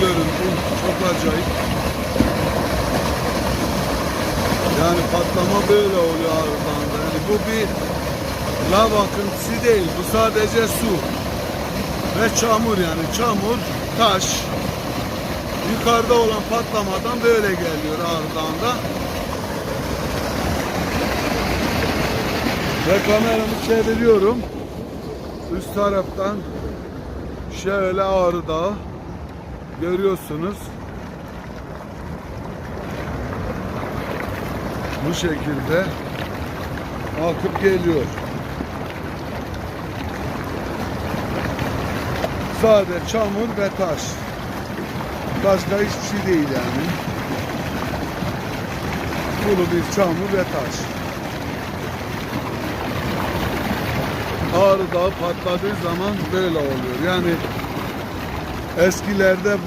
görüntü. Çok acayip. Yani patlama böyle oluyor Ağrı'dan Yani bu bir lav akıntısı değil. Bu sadece su. Ve çamur yani. Çamur, taş. Yukarıda olan patlamadan böyle geliyor da. Ve kameramı çeviriyorum. Üst taraftan şöyle Ağrı Dağı görüyorsunuz. Bu şekilde akıp geliyor. Sade çamur ve taş. Başka hiçbir şey değil yani. Kuru bir çamur ve taş. Ağrı Dağı patladığı zaman böyle oluyor. Yani eskilerde